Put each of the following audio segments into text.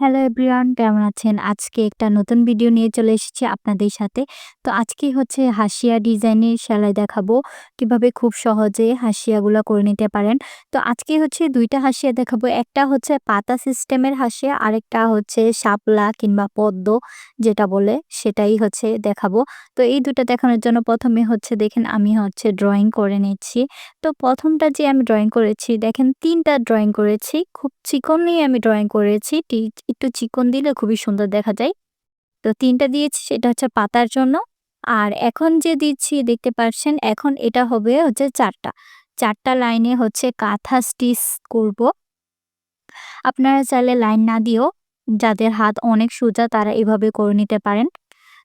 Hello everyone কেমন আছেন? আজকে একটা নতুন ভিডিও নিয়ে চলে এসেছি আপনাদের সাথে। তো আজকে হচ্ছে হাসিয়া ডিজাইনের সেলাই দেখাবো। কীভাবে খুব সহজে হাসিয়াগুলা করে নিতে পারেন। তো আজকে হচ্ছে দুইটা হাসিয়া দেখাবো। একটা হচ্ছে পাতা সিস্টেমের হাসিয়া, আরেকটা হচ্ছে শাপলা কিংবা পদ্ম যেটা বলে সেটাই হচ্ছে দেখাবো। তো এই ২ টা দেখানোর জন্য প্রথমে হচ্ছে দেখেন আমি হচ্ছে ড্রয়িং করে নিচ্ছি। তো প্রথমটা যে আমি ড্রয়িং করেছি দেখেন ৩ ড্রয়িং করেছি। খুব চিকনই আমি ড্রয়িং করেছি। একটু চিকন দিলে খুবই সুন্দর দেখা যায়। তো তিনটা দিয়েছি, সেটা হচ্ছে পাতার জন্য। আর এখন যে দিচ্ছি, দেখতে পাচ্ছেন, এখন এটা হবে হচ্ছে চারটা চারটা লাইনে হচ্ছে কাঁথা স্টিচ করব। আপনারা চাইলে লাইন না দিয়েও যাদের হাত অনেক সোজা, তারা এভাবে করে নিতে পারেন।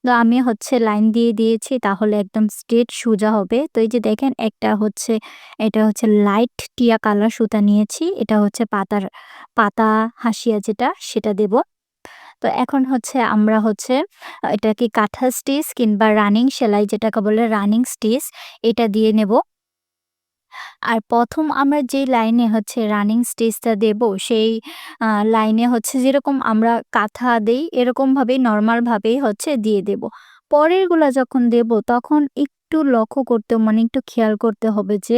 তো আমি হচ্ছে লাইন দিয়ে দিয়েছি, তাহলে একদম স্ট্রেট সোজা হবে। তো এই যে দেখেন, একটা হচ্ছে, এটা হচ্ছে লাইট টিয়া কালার সুতা নিয়েছি। এটা হচ্ছে পাতার, পাতা হাসিয়া যেটা, সেটা দেব। তো এখন হচ্ছে আমরা হচ্ছে এটা কি কাঁথা স্টিচ কিংবা রানিং সেলাই যেটাকে বলে রানিং স্টিচ, এটা দিয়ে নেব। আর প্রথম আমরা যে লাইনে হচ্ছে রানিং স্টেজটা দেব, সেই লাইনে হচ্ছে যেরকম আমরা কাঁথা দেই, এরকমভাবেই নর্মালভাবেই হচ্ছে দিয়ে দেব। পরেরগুলো যখন দেব, তখন একটু লক্ষ্য করতে মানে একটু খেয়াল করতে হবে যে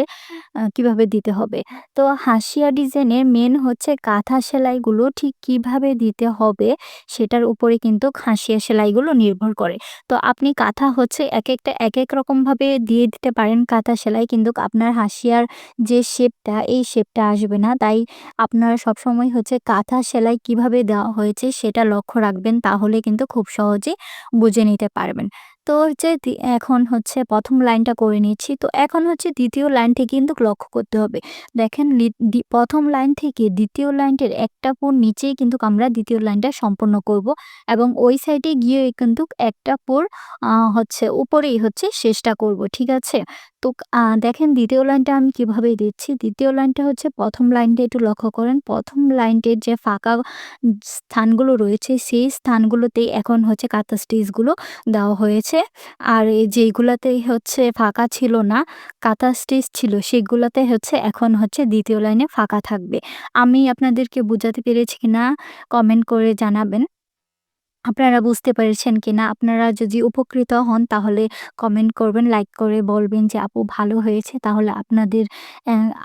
কীভাবে দিতে হবে। তো হাসিয়া ডিজাইনের মেন হচ্ছে কাঁথা সেলাইগুলো ঠিক কীভাবে দিতে হবে, সেটার উপরে কিন্তু হাসিয়া সেলাইগুলো নির্ভর করে। তো আপনি কাঁথা হচ্ছে একেকটা এক রকমভাবে দিয়ে দিতে পারেন কাঁথা সেলাই, কিন্তু আপনার হাসিয়ার যে শেপটা এই শেপটা আসবে না। তাই আপনারা সবসময় হচ্ছে কাঁথা সেলাই কীভাবে দেওয়া হয়েছে সেটা লক্ষ্য রাখবেন, তাহলে কিন্তু খুব সহজে বুঝে নিতে পারবেন। তো হচ্ছে এখন হচ্ছে প্রথম লাইনটা করে নিচ্ছি। তো এখন হচ্ছে ২য় লাইনটি কিন্তু লক্ষ্য করতে হবে। দেখেন ১ম লাইন থেকে দ্বিতীয় লাইনটির একটা পোর নিচেই কিন্তু আমরা দ্বিতীয় লাইনটা সম্পূর্ণ করব এবং ওই সাইডে গিয়ে কিন্তু একটা পোর হচ্ছে উপরেই হচ্ছে শেষটা করব। ঠিক আছে? তো দেখেন দ্বিতীয় লাইনটা আমি কীভাবে দিচ্ছি। দ্বিতীয় লাইনটা হচ্ছে প্রথম লাইনটা একটু লক্ষ্য করেন। প্রথম লাইনটির যে ফাঁকা স্থানগুলো রয়েছে, সেই স্থানগুলোতেই এখন হচ্ছে কাঁথা স্টিচগুলো দেওয়া হয়েছে। আর এই যেইগুলাতে হচ্ছে ফাঁকা ছিল না, কাঁথা স্টিচ ছিল সেগুলাতে হচ্ছে এখন হচ্ছে দ্বিতীয় লাইনে ফাঁকা থাকবে। আমি আপনাদেরকে বোঝাতে পেরেছি কি না কমেন্ট করে জানাবেন। আপনারা বুঝতে পেরেছেন কিনা? আপনারা যদি উপকৃত হন তাহলে কমেন্ট করবেন, লাইক করে বলবেন যে আপু ভালো হয়েছে। তাহলে আপনাদের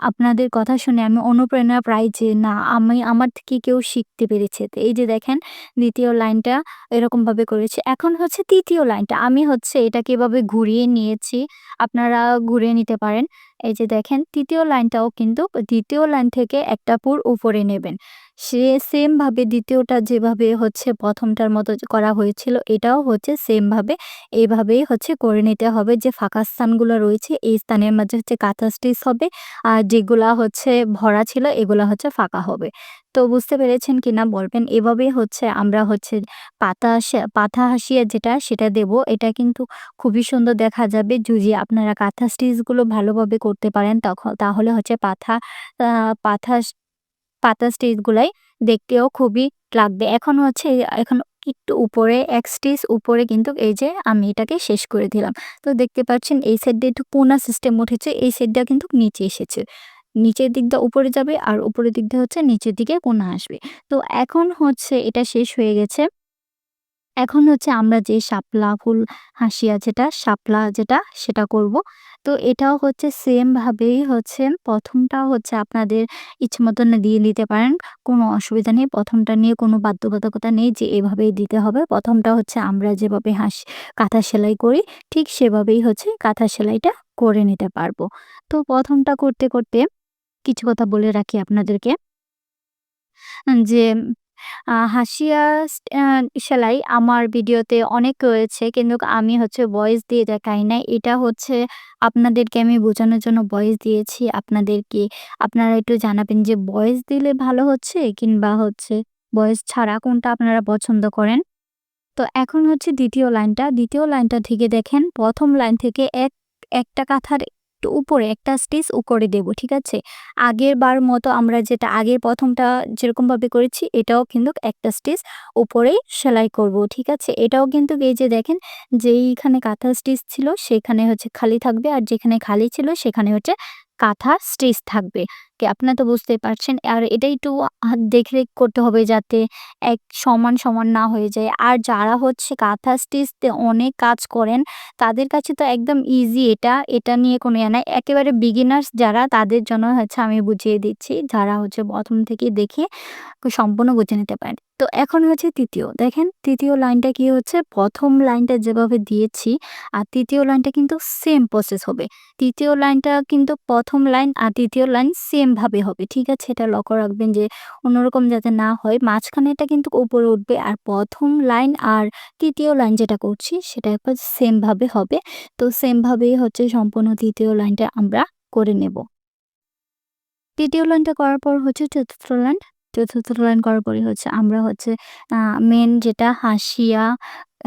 আপনাদের কথা শুনে আমি অনুপ্রেরণা পাই যে না আমি আমার থেকে কেউ শিখতে পেরেছে। তো এই যে দেখেন দ্বিতীয় লাইনটা এরকমভাবে করেছি। এখন হচ্ছে তৃতীয় লাইনটা আমি হচ্ছে এটাকে এভাবে ঘুরিয়ে নিয়েছি। আপনারা ঘুরিয়ে নিতে পারেন। এই যে দেখেন, তৃতীয় লাইনটাও কিন্তু দ্বিতীয় লাইন থেকে একটা পুর উপরে নেবেন। সে সেমভাবে দ্বিতীয়টা যেভাবে হচ্ছে ১ম টার মতো করা হয়েছিল, এটাও হচ্ছে সেমভাবে এইভাবেই হচ্ছে করে নিতে হবে। যে ফাঁকা স্থানগুলো রয়েছে, এই স্থানের মাঝে হচ্ছে কাঁথা স্টিচ হবে। আর যেগুলা হচ্ছে ভরা ছিল, এগুলা হচ্ছে ফাঁকা হবে। তো বুঝতে পেরেছেন কিনা বলবেন। এভাবেই হচ্ছে, আমরা হচ্ছে পাতা পাতা হাসিয়া যেটা সেটা দেব। এটা কিন্তু খুবই সুন্দর দেখা যাবে যদি আপনারা কাঁথা স্টিচগুলো ভালোভাবে করতে পারেন তখন তাহলে হচ্ছে পাথা পাথা পাতা স্টিচগুলাই দেখতেও খুবই লাগবে। এখন হচ্ছে, এখন একটু উপরে, এক স্টিচ উপরে কিন্তু এই যে আমি এটাকে শেষ করে দিলাম। তো দেখতে পাচ্ছেন, এই সাইডটা একটু কোনা সিস্টেম উঠেছে। এই সাইডটা কিন্তু নিচে এসেছে। নিচের দিকটা উপরে যাবে আর উপরের দিকটা হচ্ছে নিচের দিকে কোনা আসবে। তো এখন হচ্ছে এটা শেষ হয়ে গেছে। এখন হচ্ছে আমরা যে শাপলা ফুল হাসিয়া যেটা শাপলা যেটা সেটা করব। তো এটাও হচ্ছে সেম ভাবেই হচ্ছে ১ম টা হচ্ছে আপনাদের ইচ্ছে মতন দিয়ে নিতে পারেন। কোনো অসুবিধা নেই। প্রথমটা নিয়ে কোনো বাধ্যবাধকতা নেই যে এভাবেই দিতে হবে। প্রথমটা হচ্ছে আমরা যেভাবে হাস কাঁথা সেলাই করি ঠিক সেভাবেই হচ্ছে কাঁথা সেলাইটা করে নিতে পারব তো প্রথমটা করতে, করতে কিছু কথা বলে রাখি আপনাদেরকে। যে হাসিয়া সেলাই আমার ভিডিওতে অনেক রয়েছে, কিন্তু আমি হচ্ছে ভয়েস দিয়ে দেখাই নাই। এটা হচ্ছে আপনাদেরকে আমি বোঝানোর জন্য ভয়েস দিয়েছি। আপনাদেরকে আপনারা একটু জানাবেন যে ভয়েস দিলে ভালো হচ্ছে কিংবা হচ্ছে ভয়েস ছাড়া কোনটা আপনারা পছন্দ করেন। তো এখন হচ্ছে দ্বিতীয় লাইনটা। দ্বিতীয় লাইনটা থেকে দেখেন, প্রথম লাইন থেকে এক, একটা কাঁথার একটু উপরে একটা স্টেজ উপরে দেব। ঠিক আছে? আগের বার মতো আমরা যেটা, আগের প্রথমটা যেরকমভাবে করেছি, এটাও কিন্তু একটা স্টেজ উপরেই সেলাই করব। ঠিক আছে? এটাও কিন্তু এই যে দেখেন, যেইখানে কাঁথা স্টিচ ছিল, সেখানে হচ্ছে খালি থাকবে, আর যেখানে খালি ছিল, সেখানে হচ্ছে কাঁথা স্টিচ থাকবে। আপনারা তো বুঝতেই পারছেন। আর এটা একটু দেখরেখ করতে হবে যাতে এক সমান, সমান না হয়ে যায়। আর যারা হচ্ছে কাঁথা স্টিচতে অনেক কাজ করেন তাদের কাছে তো একদম ইজি এটা। এটা নিয়ে কোনো ইয়ে নাই। একেবারে বিগিনার্স যারা তাদের জন্য হচ্ছে আমি বুঝিয়ে দিচ্ছি। যারা হচ্ছে প্রথম থেকে দেখে সম্পূর্ণ বুঝে নিতে পারেন। তো এখন হচ্ছে তৃতীয় দেখেন তৃতীয় লাইনটা কি হচ্ছে প্রথম লাইনটা যেভাবে দিয়েছি আর তৃতীয় লাইনটা কিন্তু সেম প্রসেস হবে। তৃতীয় লাইনটা কিন্তু প্রথম লাইন আর তৃতীয় লাইন সেম ভাবে হবে। ঠিক আছে? এটা লক্ষ্য রাখবেন যে অন্যরকম যাতে না হয়। মাঝখানেরটা কিন্তু উপরে উঠবে আর প্রথম লাইন আর তৃতীয় লাইন যেটা করছি, সেটা একবার সেম ভাবে হবে। তো সেম ভাবেই হচ্ছে সম্পূর্ণ ৩য় লাইনটা আমরা করে নেব। তৃতীয় লাইনটা করার পর হচ্ছে চতুর্থ লাইন। চতুর্থ লাইন করার পরে হচ্ছে আমরা হচ্ছে মেন যেটা হাসিয়া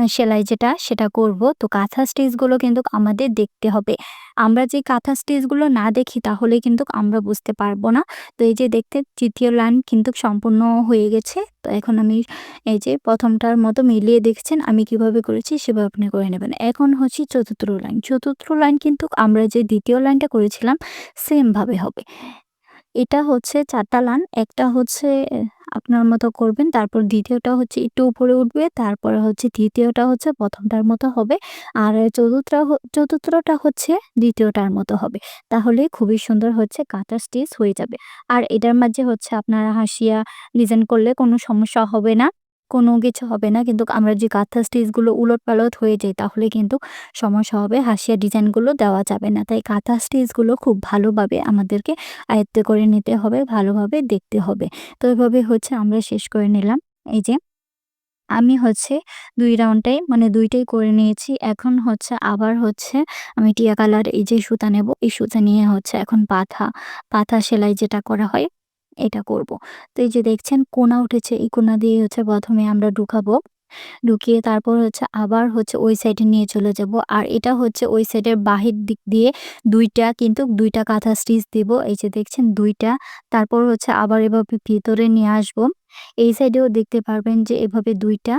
সেলাই যেটা, সেটা করব। তো কাঁথা স্টিচগুলো কিন্তু আমাদের দেখতে হবে। আমরা যে কাঁথা স্টিচগুলো না দেখি, তাহলে কিন্তু আমরা বুঝতে পারব না। তো এই যে দেখতে ৩য় লাইন কিন্তু সম্পূর্ণ হয়ে গেছে। তো এখন আমি এই যে প্রথমটার মতো মিলিয়ে দেখছেন, আমি কীভাবে করেছি সেভাবে আপনি করে নেবেন। এখন হচ্ছে চতুর্থ লাইন। চতুর্থ লাইন কিন্তু আমরা যে দ্বিতীয় লাইনটা করেছিলাম, সেমভাবে হবে। এটা হচ্ছে চারটা লাইন। একটা হচ্ছে আপনার মতো করবেন। তারপর দ্বিতীয়টা হচ্ছে একটু উপরে উঠবে। তারপরে হচ্ছে দ্বিতীয়টা হচ্ছে প্রথমটার মতো হবে। আর চতুর্থটা চতুর্থটা হচ্ছে দ্বিতীয়টার মতো হবে। তাহলে খুবই সুন্দর হচ্ছে কাঁথা স্টিচ হয়ে যাবে। আর এটার মাঝে হচ্ছে আপনারা হাসিয়া ডিজাইন করলে কোনো সমস্যা হবে না। কোনো কিছু হবে না। কিন্তু আমরা যে কাঁথা স্টিচগুলো উলট পালট হয়ে যায় তাহলে কিন্তু সমস্যা হবে। হাসিয়া ডিজাইনগুলো দেওয়া যাবে না। তাই কাঁথা স্টিচগুলো খুব ভালোভাবে আমাদেরকে আয়ত্ত করে নিতে হবে, ভালোভাবে দেখতে হবে। তো এভাবে হচ্ছে আমরা শেষ করে নিলাম। এই যে আমি হচ্ছে দুই রাউন্ডটাই মানে দুইটাই করে নিয়েছি। এখন হচ্ছে আবার হচ্ছে আমি টিয়া কালার এই যে সুতা নেব। এই সুতা নিয়ে হচ্ছে এখন পাথা, পাথা সেলাই যেটা করা হয় এটা করব। তো এই যে দেখছেন, কোনা উঠেছে, এই কোনা দিয়ে হচ্ছে প্রথমে আমরা ঢুকাবো। ঢুকিয়ে তারপর হচ্ছে আবার হচ্ছে ওই সাইডে নিয়ে চলে যাব। আর এটা হচ্ছে ওই সাইডের বাহির দিক দিয়ে দুইটা কিন্তু দুইটা কাঁথা স্টিচ দিব। এই যে দেখছেন, দুইটা তারপর হচ্ছে আবার এভাবে ভিতরে নিয়ে আসব। এই সাইডেও দেখতে পারবেন যে এভাবে ২ টা।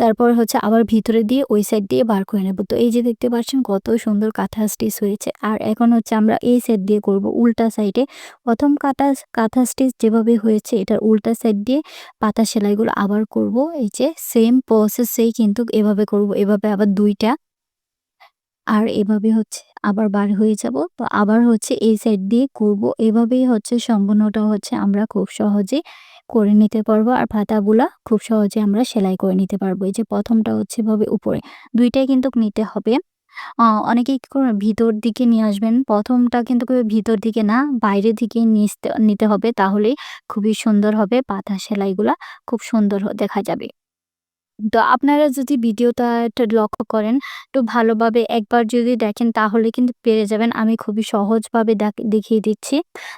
তারপর হচ্ছে আবার ভিতরে দিয়ে ওই সাইড দিয়ে বার করে নেব। তো এই যে দেখতে পাচ্ছেন কত সুন্দর কাঁথা স্টিচ হয়েছে। আর এখন হচ্ছে আমরা এই সাইড দিয়ে করব উল্টা সাইডে। প্রথম কাঁথা কাঁথা স্টিচ যেভাবে হয়েছে, এটার উল্টা সাইড দিয়ে পাতা সেলাইগুলো আবার করব। এই যে সেম প্রসেসেই কিন্তু এভাবে করব। এভাবে আবার দুইটা আর এভাবে হচ্ছে আবার বার হয়ে যাব। তো আবার হচ্ছে এই সাইড দিয়ে করব। এভাবেই হচ্ছে সম্পূর্ণটা হচ্ছে আমরা খুব সহজে করে নিতে পারব। আর পাতাগুলা খুব সহজে আমরা সেলাই করে নিতে পারব। এই যে প্রথমটা হচ্ছে এভাবে উপরে। দুইটাই কিন্তু নিতে হবে। অনেকেই ভিতর দিকে নিয়ে আসবেন। ১ম টা কিন্তু ভিতর দিকে না, বাইরে দিকে নিতে হবে। তাহলেই খুবই সুন্দর হবে পাতা সেলাইগুলা খুব সুন্দর দেখা যাবে। তো আপনারা যদি ভিডিওটা লক্ষ্য করেন, একটু ভালোভাবে একবার যদি দেখেন তাহলে কিন্তু পেরে যাবেন। আমি খুবই সহজভাবে দেখ দেখিয়ে দিচ্ছি।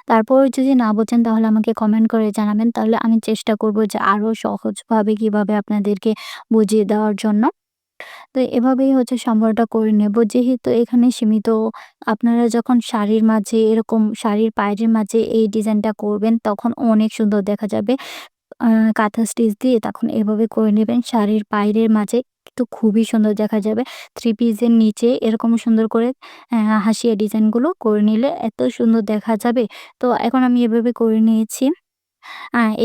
তারপর যদি না বোঝেন তাহলে আমাকে কমেন্ট করে জানাবেন। তাহলে আমি চেষ্টা করব যে আরও সহজভাবে কীভাবে আপনাদেরকে বুঝিয়ে দেওয়ার জন্য। তো এভাবেই হচ্ছে সম্পূর্ণটা করে নেব। যেহেতু এখানে সীমিত আপনারা যখন শাড়ির মাঝে এরকম শাড়ির পায়ের মাঝে এই ডিজাইনটা করবেন তখন অনেক সুন্দর দেখা যাবে। কাঁথা স্টিচ দিয়ে তখন এভাবে করে নেবেন শাড়ির বাইরের মাঝে তো খুবই সুন্দর দেখা যাবে। থ্রি পিসের নিচে এরকম সুন্দর করে হাসিয়া ডিজাইনগুলো করে নিলে এত সুন্দর দেখা যাবে। তো এখন আমি এভাবে করে নিয়েছি।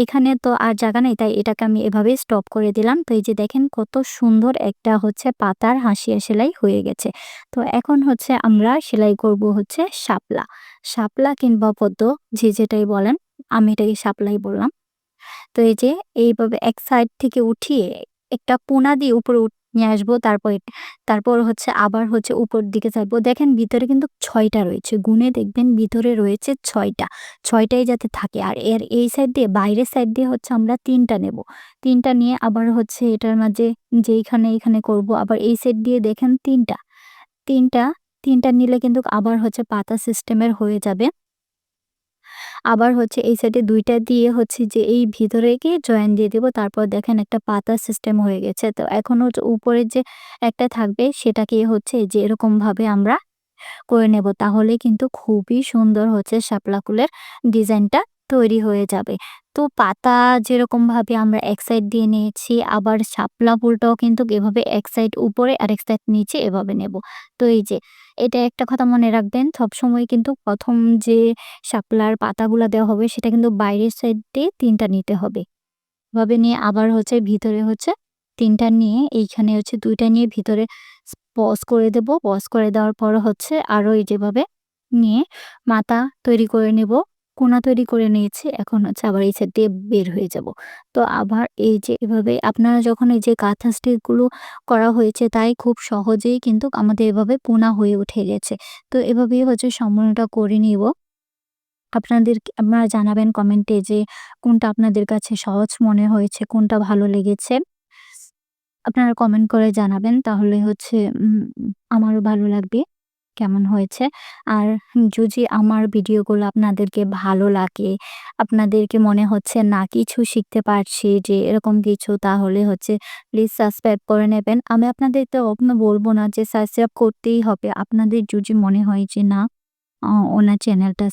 এখানে তো আর জায়গা নেই, তাই এটাকে আমি এভাবেই স্টপ করে দিলাম। তো এই যে দেখেন কত সুন্দর একটা হচ্ছে পাতার হাসিয়া সেলাই হয়ে গেছে। তো এখন হচ্ছে আমরা সেলাই করব হচ্ছে শাপলা। শাপলা কিংবা পদ্ম যে যেটাই বলেন। আমি এটাকে শাপলাই বললাম। তো এই যে এইভাবে এক সাইড থেকে উঠিয়ে একটা পোনা দিয়ে উপরে নিয়ে আসব। তারপর তারপর হচ্ছে আবার হচ্ছে উপর দিকে যাব। দেখেন ভিতরে কিন্তু ছয়টা রয়েছে। গুনে দেখবেন ভিতরে রয়েছে ছয়টা, ছয়টাই যাতে থাকে। আর এর এই সাইড দিয়ে, বাইরের সাইড দিয়ে হচ্ছে আমরা তিনটা নেব। তিনটা নিয়ে আবার হচ্ছে এটার মাঝে যেইখানে এখানে করব, আবার এই সাইড দিয়ে দেখেন ৩ টা। ৩ টা ৩ টা নিলে কিন্তু আবার হচ্ছে পাতা সিস্টেমের হয়ে যাবে। আবার হচ্ছে এই সাইডে দুইটা দিয়ে হচ্ছে যে এই ভিতরে গিয়ে জয়েন দিয়ে দেবো তারপর দেখেন একটা পাতা সিস্টেম হয়ে গেছে। তো এখন হচ্ছে উপরে যে একটা থাকবে, সেটাকে হচ্ছে যে এরকমভাবে আমরা করে নেব। তাহলে কিন্তু খুবই সুন্দর হচ্ছে শাপলা ডিজাইনটা তৈরি হয়ে যাবে। তো পাতা যেরকমভাবে আমরা এক সাইড দিয়ে নিয়েছি, আবার শাপলা ফুলটাও কিন্তু এভাবে এক সাইড উপরে আর এক সাইড নিচে এভাবে নেব। তো এই যে, এটা একটা কথা মনে রাখবেন, সবসময় কিন্তু প্রথম যে শাপলার পাতাগুলো দেওয়া হবে, সেটা কিন্তু বাইরের সাইড দিয়ে তিনটা নিতে হবে। এভাবে নিয়ে আবার হচ্ছে ভিতরে হচ্ছে তিনটা নিয়ে, এইখানে হচ্ছে দুইটা নিয়ে ভিতরে স পজ করে দেব। পজ করে দেওয়ার পর হচ্ছে আরও এই যেভাবে নিয়ে মাথা তৈরি করে নেব। কোনা তৈরি করে নিয়েছি। এখন হচ্ছে আবার এই সাইড দিয়ে বের হয়ে যাব। তো আবার এই যে এভাবে আপনারা যখন এই যে কাঁথা স্টিচগুলো করা হয়েছে তাই খুব সহজেই কিন্তু আমাদের এভাবে কোনা হয়ে উঠে গেছে। তো এভাবেই হচ্ছে সম্পূর্ণটা করে নিব। আপনাদের আপনারা জানাবেন কমেন্টে যে কোনটা আপনাদের কাছে সহজ মনে হয়েছে, কোনটা ভালো লেগেছে। আপনারা কমেন্ট করে জানাবেন তাহলে হচ্ছে আমারও ভালো লাগবে কেমন হয়েছে। আর যদি আমার ভিডিওগুলো আপনাদেরকে ভালো লাগে, আপনাদেরকে মনে হচ্ছে না কিছু শিখতে পারছি যে এরকম কিছু তাহলে হচ্ছে প্লিজ সাবস্ক্রাইব করে নেবেন। আমি আপনাদেরকে কখনো বলব না যে সাবস্ক্রাইব করতেই হবে। আপনাদের যদি মনে হয় যে না ওনার চ্যানেলটা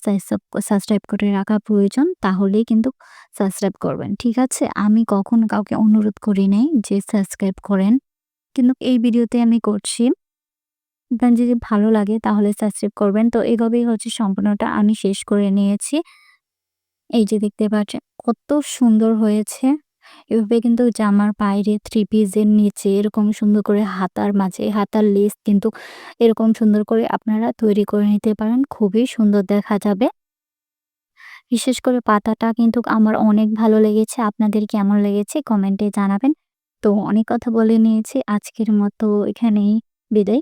সাবস্ক্রাইব করে রাখা প্রয়োজন তাহলেই কিন্তু সাবস্ক্রাইব করবেন। ঠিক আছে? আমি কখনো কাউকে অনুরোধ করি নাই যে সাবস্ক্রাইব করেন। কিন্তু এই ভিডিওতে আমি করছি। আপনার যদি ভালো লাগে তাহলে সাবস্ক্রাইব করবেন। তো এভাবেই হচ্ছে সম্পূর্ণটা আমি শেষ করে নিয়েছি। এই যে দেখতে পাচ্ছেন কত সুন্দর হয়েছে। এভাবে কিন্তু জামার বাইরে থ্রি পিসের নিচে এরকম সুন্দর করে হাতার মাঝে, হাতার লেস কিন্তু এরকম সুন্দর করে আপনারা তৈরি করে নিতে পারেন। খুবই সুন্দর দেখা যাবে। বিশেষ করে পাতাটা কিন্তু আমার অনেক ভালো লেগেছে। আপনাদের কেমন লেগেছে কমেন্টে জানাবেন। তো অনেক কথা বলে নিয়েছি। আজকের মতো এখানেই বিদায়।